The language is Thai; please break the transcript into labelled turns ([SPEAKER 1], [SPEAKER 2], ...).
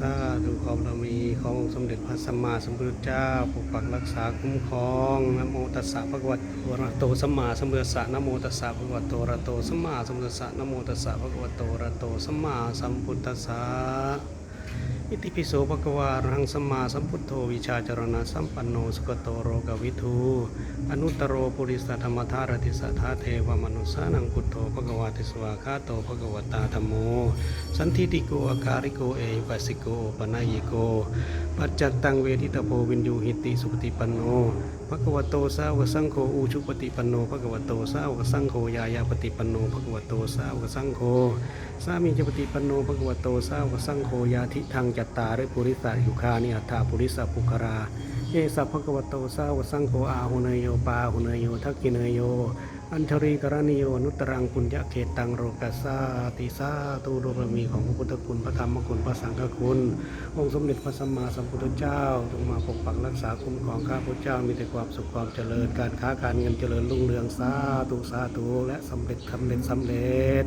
[SPEAKER 1] สาธุขอบารมีขององค์สมเด็จพระสัมมาสัมพุทธเจ้าปกปักรักษาคุ้มครองนะโมตัสสะภะคะวะโตระโตสัมมาสัมพุทธัสสะนะโมตัสสะภะคะวะโตระโตสัมมาสัมพุทธัสสะนะโมตัสสะภะคะวะโตระหะโตสัมมาสัมพุทธัสสะ อิติปิโสภควารหังสมาสัมพุทโธวิชาจรณะสัมปันโนสุขโตโรกวิทูอนุตตรโรปุริสธรรมธารติสัทธาเทวมนุสานังพุทโธภควาติสวาคาโตภควตาธรรมโม สันทิติโกอาการิโกเอปัสสิโกปนายโก ปัจจัตตังเวทิตโพวินยูหิติสุปฏิปันโนภควโตสาวกสังโฆอูชุปฏิปันโนภควโตสาวกสังโฆยายาปฏิปันโนภควโตสาวกสังโฆสามีจปฏิปันโนภควโตสาวกสังโฆยาทิทังจตตาริปุริสายุคานิอัฏฐาปุริสาปุคราเยสัพภะคะวโตสาวสังโฆอาหุเนยโยปาหุเนยโยทักกิเนยโย อัญชรีกรณีโยนุตรังปุญญเขตตังโรกัสสาติสาตูโรบรมีของพระพุทธคุณพระธรรมคุณพระสังฆคุณ องค์สมเด็จพระสัมมาสัมพุทธเจ้าจงมาปกปักรักษาคุ้มครองข้าพเจ้ามีแต่ความสุขความเจริญการค้าการเงินเจริญรุ่งเรืองสาธุสาธุและสำเร็จสำเร็จสำเร็จ